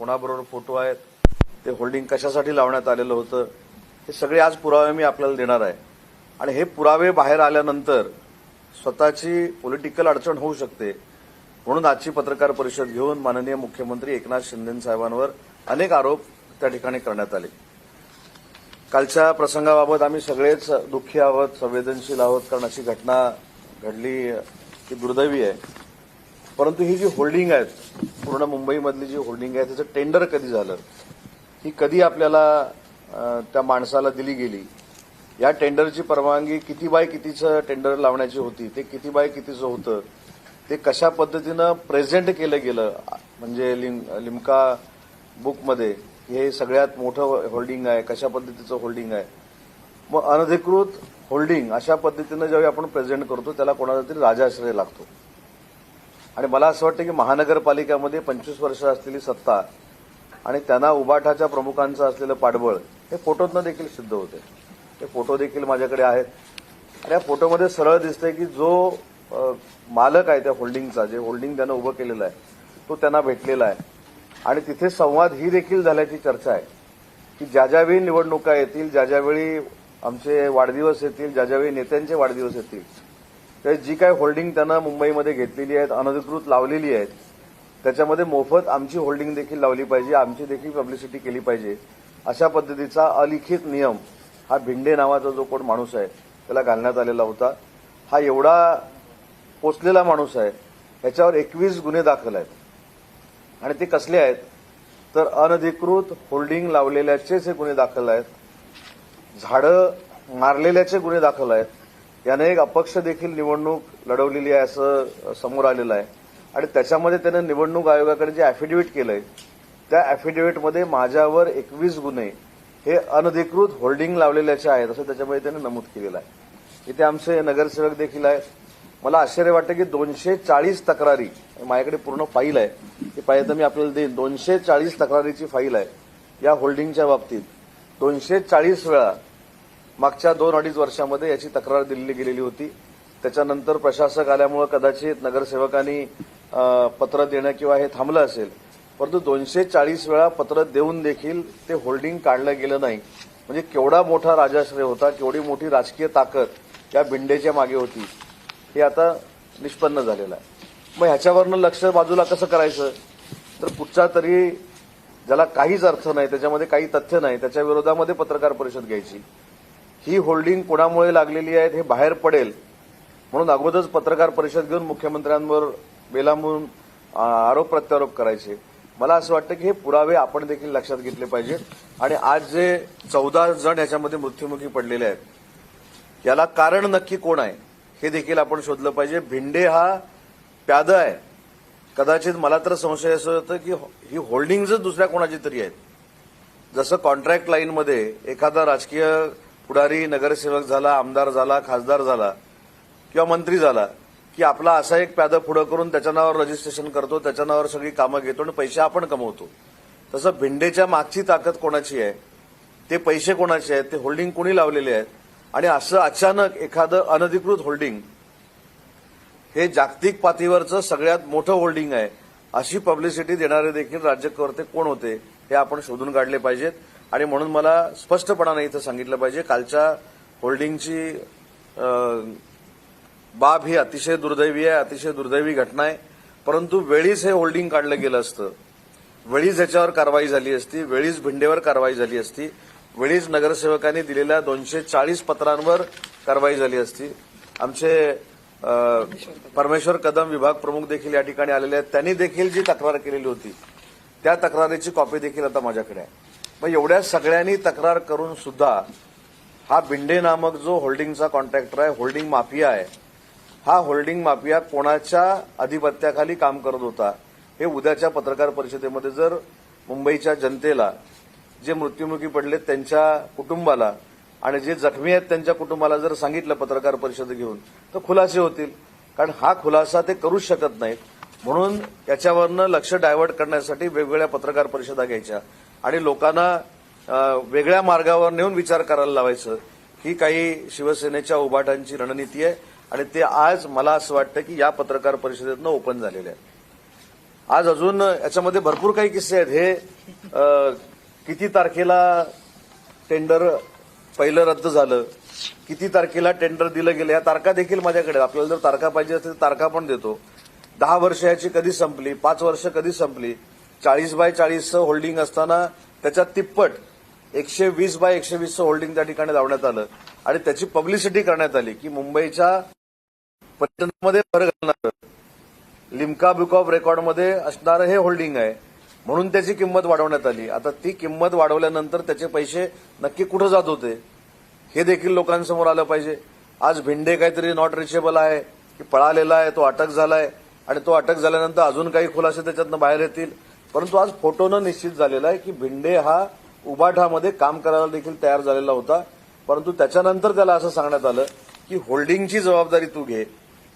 कोणाबरोबर फोटो आहेत ते होल्डिंग कशासाठी लावण्यात आलेलं होतं हे सगळे आज पुरावे मी आपल्याला देणार आहे. आणि हे पुरावे बाहेर आल्यानंतर स्वतःची पॉलिटिकल अडचण होऊ शकते म्हणून आजची पत्रकार परिषद घेऊन माननीय मुख्यमंत्री एकनाथ शिंदे साहेबांवर अनेक आरोप त्या ठिकाणी करण्यात आले. कालच्या प्रसंगाबाबत आम्ही सगळेच दुःखी आहोत संवेदनशील आहोत कारण अशी घटना घडली ती दुर्दैवी आहे. परंतु ही जी होल्डिंग आहेत पूर्ण मुंबईमधली जी होल्डिंग आहे त्याचं टेंडर कधी झालं? ही कधी आपल्याला त्या माणसाला दिली गेली? या टेंडरची परवानगी किती बाय कितीचं टेंडर लावण्याची होती ते किती बाय कितीचं होतं ते कशा पद्धतीनं प्रेझेंट केलं गेलं म्हणजे लिम लिमका बुकमध्ये हे सगळ्यात मोठं होल्डिंग आहे कशा पद्धतीचं होल्डिंग आहे? मग अनधिकृत होल्डिंग अशा पद्धतीनं ज्यावेळी आपण प्रेझेंट करतो त्याला कोणाला तरी राजाश्रय लागतो. आणि मला असं वाटतं की महानगरपालिकेमध्ये पंचवीस वर्ष असलेली सत्ता आणि त्यांना उबाठाच्या प्रमुखांचं असलेलं पाठबळ हे फोटोतनं देखील सिद्ध होते. हे फोटो देखील माझ्याकडे आहेत. आणि या फोटोमध्ये सरळ दिसतंय की जो मालक आहे त्या होल्डिंगचा जे होल्डिंग त्यानं उभं केलेलं आहे तो त्यांना भेटलेला आहे. आणि तिथे संवाद ही देखील झाल्याची चर्चा आहे की ज्या ज्यावेळी निवडणुका येतील ज्या ज्यावेळी आमचे वाढदिवस येतील ज्या ज्यावेळी नेत्यांचे वाढदिवस येतील तर जी काय होल्डिंग त्यांना मुंबईमध्ये घेतलेली आहेत अनधिकृत लावलेली आहेत त्याच्यामध्ये मोफत आमची होल्डिंग देखील लावली पाहिजे आमची देखील पब्लिसिटी केली पाहिजे. अशा पद्धतीचा अलिखित नियम हा भिंडे नावाचा जो कोण माणूस आहे त्याला घालण्यात आलेला होता. हा एवढा पोचलेला माणूस आहे ह्याच्यावर एकवीस गुन्हे दाखल आहेत. आणि ते कसले आहेत? तर अनधिकृत होल्डिंग लावलेल्याचेच हे गुन्हे दाखल आहेत. झाडं मारलेल्याचे गुन्हे दाखल आहेत. याने एक अपक्ष देखील निवडणूक लढवलेली आहे असं समोर आलेलं आहे. आणि त्याच्यामध्ये त्यानं निवडणूक आयोगाकडे जे अॅफिडेव्हिट केलंय त्या अॅफिडेव्हिटमध्ये माझ्यावर एकवीस गुन्हे हे अनधिकृत होल्डिंग लावलेल्याचे आहेत असं त्याच्यामध्ये त्याने नमूद केलेलं आहे. इथे आमचे नगरसेवक देखील आहेत. मला आश्चर्य वाटतं की दोनशे चाळीस तक्रारी माझ्याकडे पूर्ण फाईल आहे. ती पाहिजे तर मी आपल्याला देईन. दोनशे चाळीस तक्रारीची फाईल आहे या होल्डिंगच्या बाबतीत. दोनशे चाळीस वेळा मागच्या दोन अडीच वर्षामध्ये याची तक्रार दिली गेलेली होती. त्याच्यानंतर प्रशासक आल्यामुळे कदाचित नगरसेवकांनी पत्र देणं किंवा हे थांबलं असेल. परंतु दोनशे चाळीस वेळा पत्र देऊन देखील ते होल्डिंग काढलं गेलं नाही. म्हणजे केवढा मोठा राजाश्रय होता केवढी मोठी राजकीय ताकद या भिंडेच्या मागे होती हे आता निष्पन्न झालेलं आहे. मग ह्याच्यावरनं लक्ष बाजूला कसं करायचं? तर कुठचा तरी ज्याला काहीच अर्थ नाही त्याच्यामध्ये काही तथ्य नाही त्याच्या विरोधामध्ये पत्रकार परिषद घ्यायची. ही होल्डिंग कोणामुळे लागलेली आहेत हे बाहेर पडेल म्हणून अगोदरच पत्रकार परिषद घेऊन मुख्यमंत्र्यांवर बेलांबून आरोप प्रत्यारोप करायचे. मला असं वाटतं की हे पुरावे आपण देखील लक्षात घेतले पाहिजे. आणि आज जे चौदा जण याच्यामध्ये मृत्युमुखी पडलेले आहेत याला कारण नक्की कोण आहे हे देखील आपण शोधलं पाहिजे. भिंडे हा प्याद आहे. कदाचित मला तर संशय असं होतं की हो, ही होल्डिंगच दुसऱ्या कोणाची तरी आहेत. जसं कॉन्ट्रॅक्ट लाईनमध्ये एखादा राजकीय पुढारी नगरसेवक झाला आमदार झाला खासदार झाला किंवा मंत्री झाला की आपला असा एक प्यादा पुढं करून त्याच्या नावावर रजिस्ट्रेशन करतो त्याच्या नावावर सगळी कामं घेतो आणि पैसे आपण कमवतो. तसं भिंडेच्या मागची ताकद कोणाची आहे? ते पैसे कोणाचे आहेत? ते होल्डिंग कोणी लावलेले आहेत? आणि असं अचानक एखादं अनधिकृत होल्डिंग हे जागतिक पातळीवरचं सगळ्यात मोठं होल्डिंग आहे अशी पब्लिसिटी देणारे देखील राज्यकर्ते कोण होते हे आपण शोधून काढले पाहिजेत. आणि म्हणून मला स्पष्टपणाने इथं सांगितलं पाहिजे कालच्या होल्डिंगची बाब ही अतिशय दुर्दैवी आहे अतिशय दुर्दैवी घटना आहे. परंतु वेळीच हे होल्डिंग काढलं गेलं असतं. वेळीच याच्यावर कारवाई झाली असती वेळीच भिंडेवर कारवाई झाली असती वेळीच नगरसेवकांनी दिलेल्या दोनशे चाळीस पत्रांवर कारवाई झाली असती. आमचे परमेश्वर कदम विभाग प्रमुख देखील या ठिकाणी आलेले आहेत. त्यांनी देखील जी तक्रार केलेली होती त्या तक्रारीची कॉपी देखील आता माझ्याकडे आहे. मग एवढ्या सगळ्यांनी तक्रार करून सुद्धा हा बिंडे नामक जो होल्डिंगचा कॉन्ट्रॅक्टर आहे होल्डिंग माफिया आहे हा होल्डिंग माफिया कोणाच्या अधिपत्याखाली काम करत होता हे उद्याच्या पत्रकार परिषदेमध्ये जर मुंबईच्या जनतेला जे मृत्युमुखी पडले त्यांच्या कुटुंबाला आणि जे जखमी आहेत त्यांच्या कुटुंबाला जर सांगितलं पत्रकार परिषद घेऊन तर खुलासे होतील. कारण हा खुलासा ते करूच शकत नाहीत. म्हणून याच्यावरनं लक्ष डायव्हर्ट करण्यासाठी वेगवेगळ्या पत्रकार परिषदा घ्यायच्या. आणि लोकांना वेगळ्या मार्गावर नेऊन विचार करायला लावायचं. ही काही शिवसेनेच्या उभाटांची रणनीती आहे आणि ते आज मला असं वाटतं की या पत्रकार परिषदेतनं ओपन झालेलं आहे आज अजून याच्यामध्ये भरपूर काही किस्से आहेत. हे किती तारखेला टेंडर पहिलं रद्द झालं किती तारखेला टेंडर दिलं गेलं या तारखा देखील माझ्याकडे आपल्याला जर तारखा पाहिजे असतील तर तारखा पण देतो. दहा वर्ष याची कधी संपली? पाच वर्ष कधी संपली? चाळीस बाय चाळीसचं होल्डिंग असताना त्याच्यात तिप्पट एकशे वीस बाय एकशे वीसचं होल्डिंग त्या ठिकाणी लावण्यात आलं. आणि त्याची पब्लिसिटी करण्यात आली की मुंबईच्या पर्यटनामध्ये भर घालणार. लिम्का बुक ऑफ रेकॉर्डमध्ये असणारं हे होल्डिंग आहे. म्हणून त्याची किंमत वाढवण्यात आली. आता ती किंमत वाढवल्यानंतर त्याचे पैसे नक्की कुठं जात होते? हे देखील लोकांसमोर आलं पाहिजे. आज भिंडे काहीतरी नॉट रिचेबल आहे की पळालेला आहे तो अटक झालाय. आणि तो अटक झाल्यानंतर अजून काही खुलासे त्याच्यातनं बाहेर येतील. परंतु आज फोटोनं निश्चित झालेला आहे की भिंडे हा उबाठामध्ये काम करायला देखील तयार झालेला होता. परंतु त्याच्यानंतर त्याला असं सांगण्यात आलं की होल्डिंगची जबाबदारी तू घे.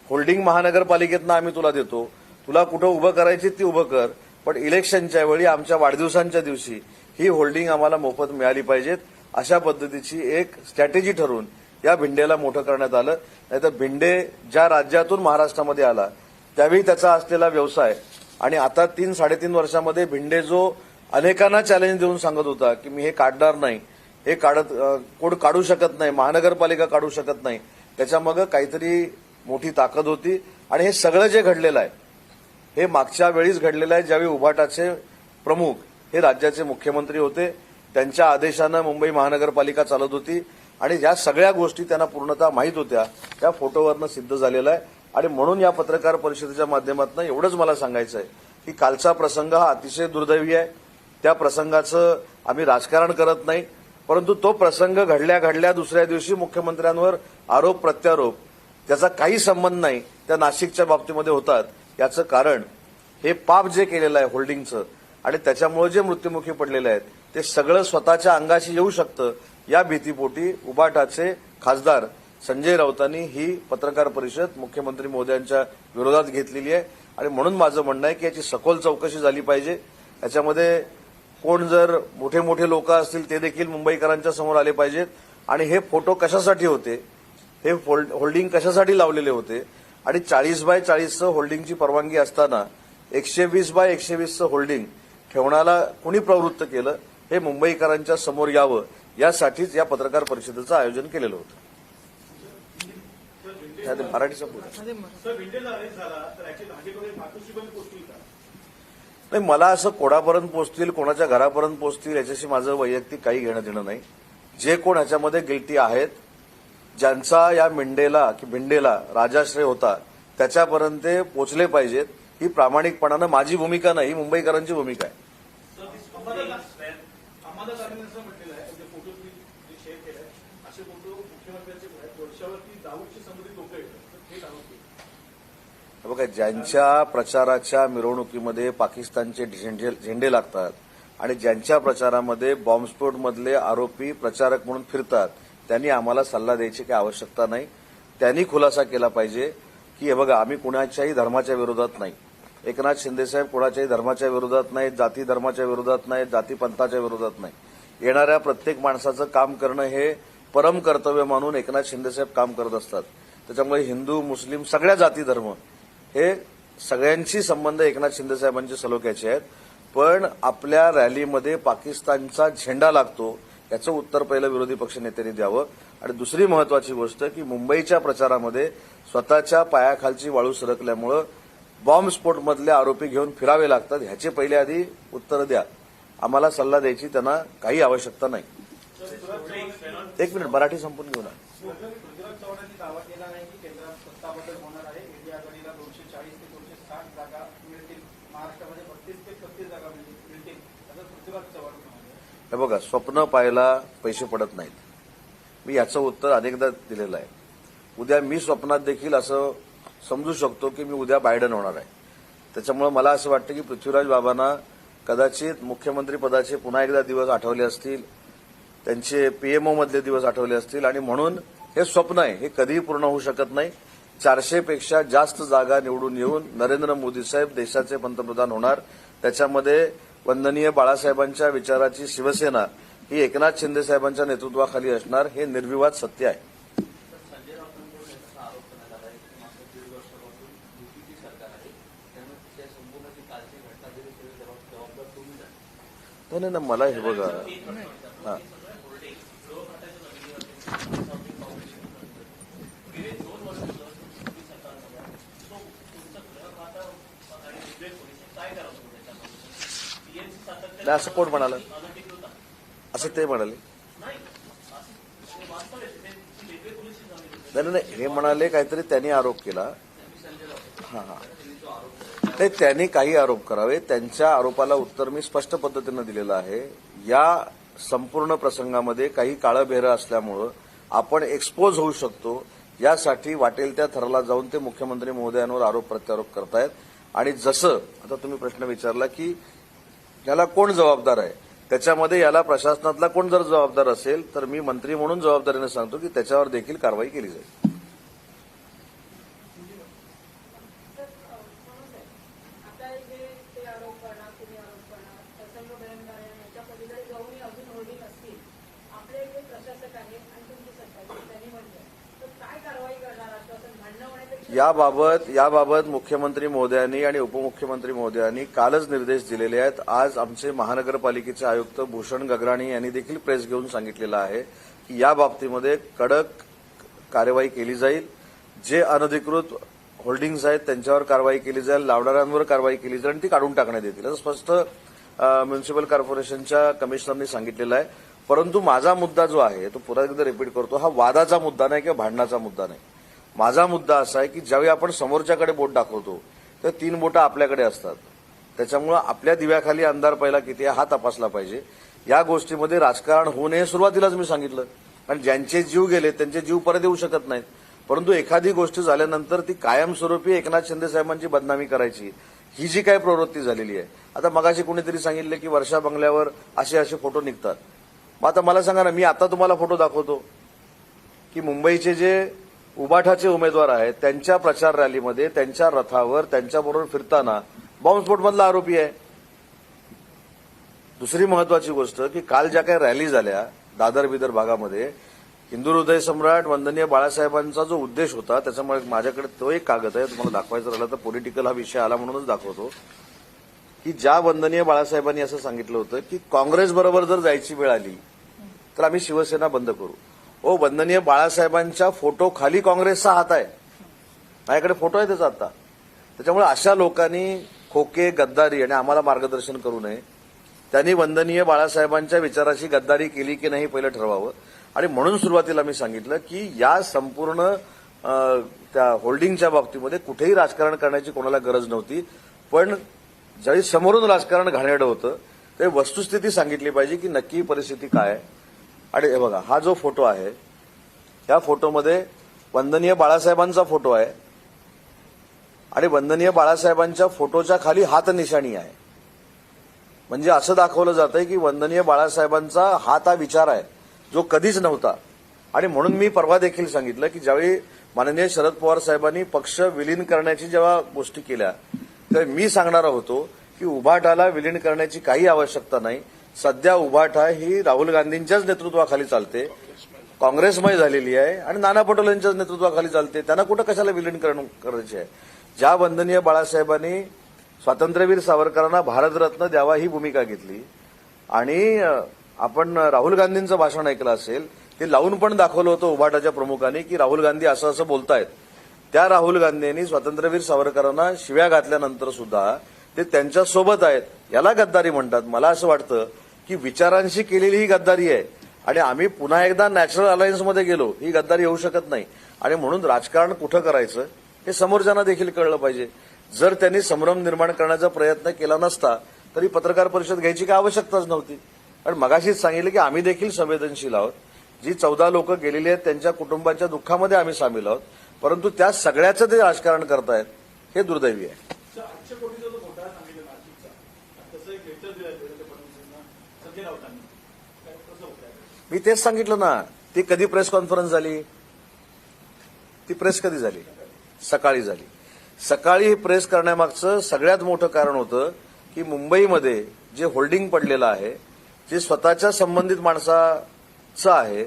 होल्डिंग महानगरपालिकेतनं आम्ही तुला देतो. तुला कुठं उभं करायची ती उभं कर. पण इलेक्शनच्या वेळी आमच्या वाढदिवसांच्या दिवशी ही होल्डिंग आम्हाला मोफत मिळाली पाहिजेत. अशा पद्धतीची एक स्ट्रॅटेजी ठरवून या भिंडेला मोठं करण्यात आलं. नाहीतर भिंडे ज्या राज्यातून महाराष्ट्रामध्ये आला त्यावेळी त्याचा असलेला व्यवसाय आणि आता तीन साडेतीन वर्षामध्ये भिंडे जो अनेकांना चॅलेंज देऊन सांगत होता की मी हे काढणार नाही हे काढत कोण काढू शकत नाही महानगरपालिका काढू शकत नाही त्याच्यामागं काहीतरी मोठी ताकद होती. आणि हे सगळं जे घडलेलं आहे हे मागच्या वेळीच घडलेलं आहे ज्यावेळी उभाटाचे प्रमुख हे राज्याचे मुख्यमंत्री होते त्यांच्या आदेशानं मुंबई महानगरपालिका चालत होती. आणि ज्या सगळ्या गोष्टी त्यांना पूर्णतः माहीत होत्या त्या फोटोवरनं सिद्ध झालेलं आहे. आणि म्हणून या पत्रकार परिषदेच्या माध्यमातून एवढंच मला सांगायचं आहे की कालचा प्रसंग हा अतिशय दुर्दैवी आहे. त्या प्रसंगाचं आम्ही राजकारण करत नाही परंतु तो प्रसंग घडल्या घडल्या दुसऱ्या दिवशी मुख्यमंत्र्यांवर आरोप प्रत्यारोप त्याचा काही संबंध नाही त्या नाशिकच्या बाबतीमध्ये होतात. याचं कारण हे पाप जे केलेलं आहे होल्डिंगचं आणि त्याच्यामुळे जे मृत्युमुखी पडलेले आहेत ते सगळं स्वतःच्या अंगाशी येऊ शकतं. या भीतीपोटी उबाटाचे खासदार संजय राऊतांनी ही पत्रकार परिषद मुख्यमंत्री मोद्यांच्या विरोधात घेतलेली आहे. आणि म्हणून माझं म्हणणं आहे की याची सखोल चौकशी झाली पाहिजे. याच्यामध्ये कोण जर मोठे मोठे लोक असतील ते देखील मुंबईकरांच्या समोर आले पाहिजेत. आणि हे फोटो कशासाठी होते? हे होल्डिंग कशासाठी लावलेले होते? आणि चाळीस बाय चाळीसचं होल्डिंगची परवानगी असताना एकशे वीस बाय एकशे वीसचं होल्डिंग ठेवण्याला कुणी प्रवृत्त केलं? हे मुंबईकरांच्या समोर यावं यासाठीच या पत्रकार परिषदेचं आयोजन केलेलं होतं त्यात मराठी संपूर्ण सर विंडोज अरेस्ट झाला तर याची भाजपमध्ये मातोश्रीपर्यंत पोहोचतील का? नाही मला असं कोणापर्यंत पोचतील कोणाच्या घरापर्यंत पोचतील याच्याशी माझं वैयक्तिक काही घेणं देणं नाही. जे कोण ह्याच्यामध्ये गिल्टी आहेत ज्यांचा या मिंडेला की भिंडेला राजाश्रय होता त्याच्यापर्यंत ते पोचले पाहिजेत. ही प्रामाणिकपणानं माझी भूमिका नाही ही मुंबईकरांची भूमिका आहे अहमदाबाद असं म्हटलेलं आहे म्हणजे फोटो तुम्ही जे शेअर केलाय असे फोटो मुख्यमंत्र्यांचे पण आहेत वर्षावरती दाऊदशी संबंधित लोक येतात तर हे दाऊद हे बघा ज्यांच्या प्रचाराच्या मिरवणुकीमध्ये पाकिस्तानचे झेंडे झेंडे लागतात आणि ज्यांच्या प्रचारामध्ये बॉम्बस्फोटमधले आरोपी प्रचारक म्हणून फिरतात त्यांनी आम्हाला सल्ला द्यायची काही आवश्यकता नाही. त्यांनी खुलासा केला पाहिजे की हे बघा आम्ही कुणाच्याही धर्माच्या विरोधात नाही. एकनाथ शिंदेसाहेब कुणाच्याही धर्माच्या विरोधात नाहीत जाती धर्माच्या विरोधात नाहीत जातीपंथाच्या विरोधात नाही. येणाऱ्या प्रत्येक माणसाचं काम करणं हे परम कर्तव्य मानून एकनाथ शिंदेसाहेब काम करत असतात. त्याच्यामुळे हिंदू मुस्लिम सगळ्या जाती धर्म हे सगळ्यांशी संबंध एकनाथ शिंदेसाहेबांचे सलोख्याचे आहेत. पण आपल्या रॅलीमध्ये पाकिस्तानचा झेंडा लागतो याचं उत्तर पहिलं विरोधी पक्ष नेत्यांनी द्यावं. आणि दुसरी महत्वाची गोष्ट की मुंबईच्या प्रचारामध्ये स्वतःच्या पायाखालची वाळू सरकल्यामुळं बॉम्बस्फोटमधले आरोपी घेऊन फिरावे लागतात. ह्याचे पहिले आधी उत्तर द्या. आम्हाला सल्ला द्यायची त्यांना काही आवश्यकता नाही. एक मिनिट मराठी संपून घेऊ ना. पृथ्वीराज चव्हाणांनी दावा केला आहे की केंद्रात सत्ता बदल होणार आहे. इंडिया आघाडीला दोनशे चाळीस ते दोनशे साठ जागा मिळतील. महाराष्ट्रामध्ये बत्तीस ते छत्तीस जागा मिळतील मिळतील. असं पृथ्वीराज चव्हाण म्हणाले हे बघा स्वप्न पाहायला पैसे पडत नाहीत. मी याचं उत्तर अनेकदा दिलेलं आहे. उद्या मी स्वप्नात देखील असं समजू शकतो की मी उद्या बायडन होणार आहे. त्याच्यामुळे मला असं वाटतं की पृथ्वीराज बाबांना कदाचित मुख्यमंत्री पदाचे पुन्हा एकदा दिवस आठवले असतील. त्यांचे पीएमओ मधले दिवस आठवले असतील आणि म्हणून हे स्वप्न आहे हे कधीही पूर्ण होऊ शकत नाही. चारशेपेक्षा जास्त जागा निवडून येऊन नरेंद्र मोदी साहेब देशाचे पंतप्रधान होणार. त्याच्यामध्ये वंदनीय बाळासाहेबांच्या विचाराची शिवसेना ही एकनाथ शिंदे साहेबांच्या नेतृत्वाखाली असणार हे निर्विवाद सत्य आहे. ना मला हे आरोप करण्यात आला आहे की मागच्या दीड वर्षापासून युतीची सरकार आहे त्यामुळे त्या संपूर्ण जी कालची नाही नाही नाही, मला हे बघा हा नाही असं कोण म्हणालं? असं ते म्हणाले. नाही नाही, नाही हे म्हणाले काहीतरी त्यांनी आरोप केला. हा हा. नाही त्यांनी काही आरोप करावे त्यांच्या आरोपाला उत्तर मी स्पष्ट पद्धतीनं दिलेलं आहे. या संपूर्ण प्रसंगामध्ये काही काळं असल्यामुळं आपण एक्सपोज होऊ शकतो. यासाठी वाटेल त्या थराला जाऊन ते मुख्यमंत्री महोदयांवर आरोप प्रत्यारोप करतायत. आणि जसं आता तुम्ही प्रश्न विचारला की याला कोण जबाबदार आहे? त्याच्यामध्ये याला प्रशासनातला कोण जर जबाबदार असेल तर मी मंत्री म्हणून जबाबदारीने सांगतो की त्याच्यावर देखील कारवाई केली जाईल आता जे ते आरोप करणार तुम्ही आरोप करणार प्रसंग भयंकर आहे याच्या पलीकडे जाऊनही अजून होर्डिंग असतील आपले जे प्रशासक आहे आणि तुमची सरकार त्यांनी म्हटलं तर काय कारवाई करणार आश्वासन भांडणं होण्यापेक्षा याबाबत याबाबत मुख्यमंत्री महोदयांनी आणि उपमुख्यमंत्री महोदयांनी कालच निर्देश दिलेले आहेत. आज आमचे महानगरपालिकेचे आयुक्त भूषण गगराणी यांनी देखील प्रेस घेऊन सांगितलेलं आहे की या बाबतीमध्ये कडक कार्यवाही केली जाईल. जे अनधिकृत होल्डिंग्स आहेत त्यांच्यावर कारवाई केली जाईल लावणाऱ्यांवर कारवाई केली जाईल आणि ती काढून टाकण्यात येतील. असं स्पष्ट म्युनिसिपल म्युन्सिपल कॉर्पोरेशनच्या कमिशनरनी सांगितलेलं आहे. परंतु माझा मुद्दा जो आहे तो पुन्हा एकदा रिपीट करतो हा वादाचा मुद्दा नाही किंवा भांडणाचा मुद्दा नाही. माझा मुद्दा असा आहे की ज्यावेळी आपण समोरच्याकडे बोट दाखवतो तर तीन बोटं आपल्याकडे असतात. त्याच्यामुळं आपल्या दिव्याखाली अंधार पहिला किती आहे हा तपासला पाहिजे. या गोष्टीमध्ये राजकारण होऊ नये सुरुवातीलाच मी सांगितलं. कारण ज्यांचे जीव गेले त्यांचे जीव परत येऊ शकत नाहीत. परंतु एखादी गोष्ट झाल्यानंतर ती कायमस्वरूपी एकनाथ शिंदे साहेबांची बदनामी करायची ही जी काय प्रवृत्ती झालेली आहे. आता मगाशी कोणीतरी सांगितलं की वर्षा बंगल्यावर असे असे फोटो निघतात. मग आता मला सांगा ना मी आता तुम्हाला फोटो दाखवतो की मुंबईचे जे उबाठाचे उमेदवार आहेत त्यांच्या प्रचार रॅलीमध्ये त्यांच्या रथावर त्यांच्याबरोबर फिरताना बॉम्बस्फोटमधला आरोपी आहे. दुसरी महत्वाची गोष्ट की काल ज्या काही रॅली झाल्या दादर बिदर भागामध्ये हिंदू हृदय सम्राट वंदनीय बाळासाहेबांचा जो उद्देश होता त्याच्यामुळे माझ्याकडे तो एक कागद आहे तुम्हाला दाखवायचा राहिला तर पॉलिटिकल हा विषय आला म्हणूनच दाखवतो. की ज्या वंदनीय बाळासाहेबांनी असं सांगितलं होतं की काँग्रेसबरोबर जर जायची वेळ आली तर आम्ही शिवसेना बंद करू. ओ वंदनीय बाळासाहेबांच्या फोटो खाली काँग्रेसचा हात आहे. माझ्याकडे फोटो आहे त्याचा आता. त्याच्यामुळे अशा लोकांनी खोके गद्दारी आणि आम्हाला मार्गदर्शन करू नये. त्यांनी वंदनीय बाळासाहेबांच्या विचाराशी गद्दारी केली की नाही पहिलं ठरवावं. आणि म्हणून सुरुवातीला मी सांगितलं की या संपूर्ण त्या होल्डिंगच्या बाबतीमध्ये कुठेही राजकारण करण्याची कोणाला गरज नव्हती. पण ज्यावेळी समोरून राजकारण घाणेरडं होतं ते वस्तुस्थिती सांगितली पाहिजे की नक्की परिस्थिती काय आहे. आणि हे बघा हा जो फोटो आहे या फोटोमध्ये वंदनीय बाळासाहेबांचा फोटो आहे. आणि वंदनीय बाळासाहेबांच्या फोटोच्या खाली हात निशाणी आहे. म्हणजे असं दाखवलं जातंय की वंदनीय बाळासाहेबांचा हात हा विचार आहे जो कधीच नव्हता. आणि म्हणून मी परवा देखील सांगितलं की ज्यावेळी माननीय शरद पवार साहेबांनी पक्ष विलीन करण्याची जेव्हा गोष्टी केल्या तेव्हा मी सांगणार होतो की उभाटाला विलीन करण्याची काही आवश्यकता नाही. सध्या उभाठा ही राहुल गांधींच्याच नेतृत्वाखाली चालते. काँग्रेसमय झालेली आहे आणि नाना पटोले यांच्याच नेतृत्वाखाली चालते. त्यांना कुठं कशाला विलीनकरण करायचे आहे? ज्या वंदनीय बाळासाहेबांनी स्वातंत्र्यवीर सावरकरांना भारतरत्न द्यावा ही भूमिका घेतली आणि आपण राहुल गांधींचं भाषण ऐकलं असेल ते लावून पण दाखवलं होतं उभाटाच्या प्रमुखांनी की राहुल गांधी असं असं बोलतायत. त्या राहुल गांधींनी स्वातंत्र्यवीर सावरकरांना शिव्या घातल्यानंतर सुद्धा ते त्यांच्यासोबत आहेत. याला गद्दारी म्हणतात. मला असं वाटतं की विचारांशी केलेली ही गद्दारी आहे. आणि आम्ही पुन्हा एकदा नॅचरल अलायन्समध्ये गेलो ही गद्दारी होऊ शकत नाही. आणि म्हणून राजकारण कुठं करायचं हे समोरच्यांना देखील कळलं पाहिजे. जर त्यांनी संभ्रम निर्माण करण्याचा प्रयत्न केला नसता तरी पत्रकार परिषद घ्यायची काय आवश्यकताच नव्हती. कारण मगाशीच सांगितलं की आम्ही देखील संवेदनशील आहोत. जी चौदा लोक गेलेली आहेत त्यांच्या कुटुंबाच्या दुःखामध्ये आम्ही सामील आहोत. परंतु त्या सगळ्याचं ते राजकारण करतायत हे दुर्दैवी आहे सर, आठशे कोटीचा जो घोटाळा सांगितला नाशिकचा तसं एक लेटर दिलं देवेंद्र फडणवीसांना संजय राऊतांनी काय कसं होत आहे मी तेच सांगितलं ना ती कधी प्रेस कॉन्फरन्स झाली? ती प्रेस कधी झाली? सकाळी झाली. सकाळी ही प्रेस करण्यामागचं सगळ्यात मोठं कारण होतं की मुंबईमध्ये जे होल्डिंग पडलेलं आहे जे स्वतःच्या संबंधित माणसाचं आहे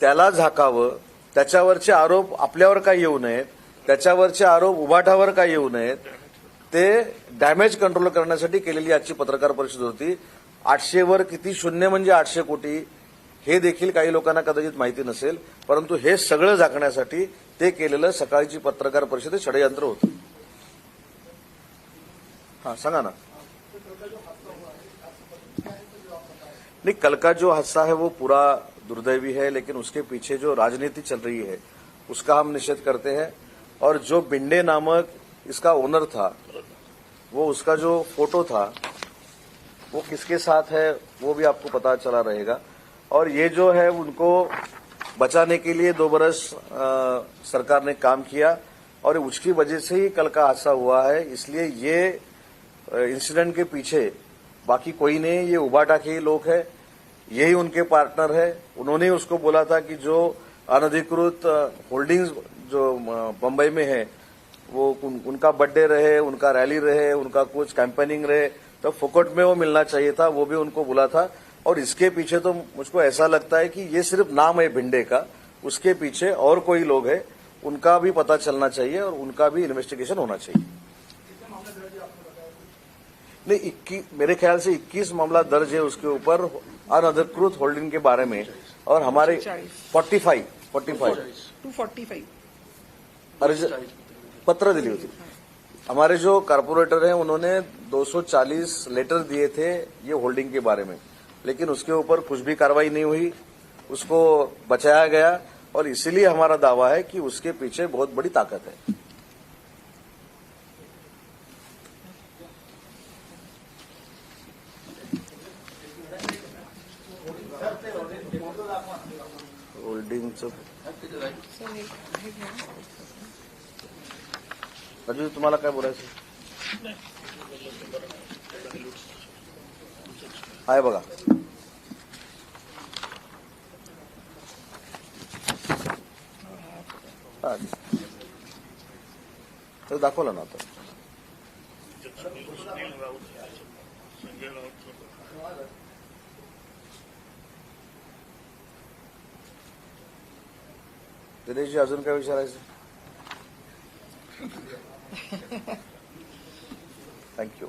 त्याला झाकावं त्याच्यावरचे आरोप आपल्यावर काय येऊ नयेत त्याच्यावरचे आरोप उभाटावर काय येऊ नयेत ते डॅमेज कंट्रोल करण्यासाठी केलेली आजची पत्रकार परिषद होती. आठशेवर किती शून्य म्हणजे आठशे कोटी हे देखील काही लोकांना कदाचित माहिती नसेल परंतु हे सगळं झाकण्यासाठी ते केलेलं सकाळची पत्रकार परिषदेत षडयंत्र होतं. हा सांगा ना. नहीं कल का जो हादसा है वो पूरा दुर्दैवी है लेकिन उसके पीछे जो राजनीति चल रही है उसका हम निषेध करते हैं। और जो बिंडे नामक इसका ओनर था वो उसका जो फोटो था वो किसके साथ है वो भी आपको पता चला रहेगा। और ये जो है उनको बचाने के लिए दो बरस सरकार ने काम किया और उसकी वजह से ही कल का हादसा हुआ है। इसलिए ये इंसिडेंट के पीछे बाकी कोई नहीं ये उबाटा के ही लोग हैं यही उनके पार्टनर है। उन्होंने उसको बोला था कि जो अनधिकृत होल्डिंग्स जो बम्बई में है वो उन, उनका बर्थडे रहे उनका रैली रहे उनका कुछ कैंपेनिंग रहे तो फुकट में वो मिलना चाहिए था वो भी उनको बोला था। और इसके पीछे तो मुझको ऐसा लगता है कि ये सिर्फ़ नाम है भिंडे का उसके पीछे और कोई लोग है उनका भी पता चलना चाहिए और उनका भी इन्वेस्टिगेशन होना चाहिए। नहीं इक्कीस मेरे ख्याल से 21 मामला दर्ज है उसके ऊपर अनधिकृत होल्डिंग के बारे में और हमारे 45 45 टू फोर्टी फाईव्ह अर्ज़ पत्र दिली होती। हमारे जो कारपोरेटर हैं उन्होंने 240 लेटर दिए थे ये होल्डिंग के बारे में। लेकिन उसके ऊपर कुछ भी कार्रवाई नहीं हुई उसको बचाया गया और इसीलिए हमारा दावा है कि उसके पीछे बहुत बड़ी ताकत है। होल्डिंगचं राजू तुम्हाला काय बोलायचं? आहे बघा. तर दाखवलं ना आता. दिनेशजी अजून काय विचारायचं? थँक्यू